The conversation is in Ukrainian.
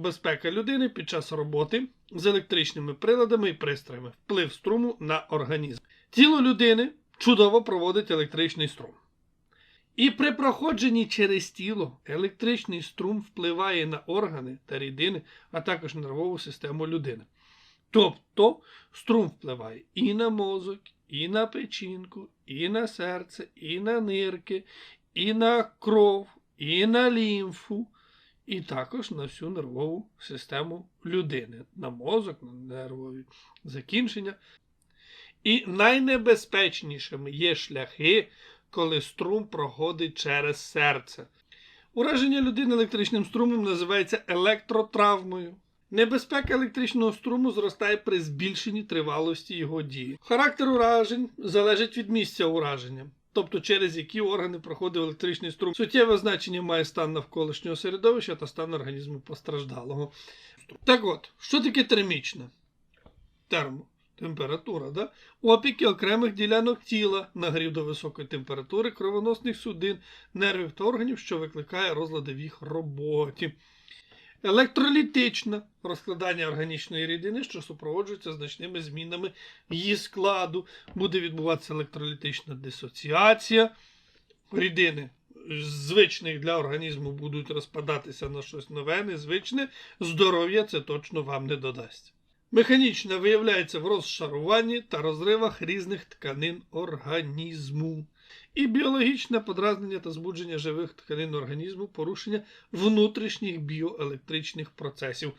безпека людини під час роботи з електричними приладами і пристроями, вплив струму на організм. Тіло людини чудово проводить електричний струм. І при проходженні через тіло електричний струм впливає на органи та рідини, а також нервову систему людини. Тобто струм впливає і на мозок, і на печінку, і на серце, і на нирки, і на кров, і на лімфу, і також на всю нервову систему людини, на мозок, на нервові закінчення. І найнебезпечнішими є шляхи, коли струм проходить через серце. Ураження людини електричним струмом називається електротравмою. Небезпека електричного струму зростає при збільшенні тривалості його дії. Характер уражень залежить від місця ураження, тобто через які органи проходить електричний струм. Суттєве значення має стан навколишнього середовища та стан організму постраждалого. Так от, що таке термічне? Термо. Температура, да? опіки окремих ділянок тіла, нагрів до високої температури кровоносних судин, нервів та органів, що викликає розлади в їх роботі. Електролітична розкладання органічної рідини, що супроводжується значними змінами її складу. Буде відбуватися електролітична дисоціація. Рідини звичних для організму будуть розпадатися на щось нове, незвичне. Здоров'я це точно вам не додасть. Механічна виявляється в розшаруванні та розривах різних тканин організму. І біологічне подразнення та збудження живих тканин організму, порушення внутрішніх біоелектричних процесів.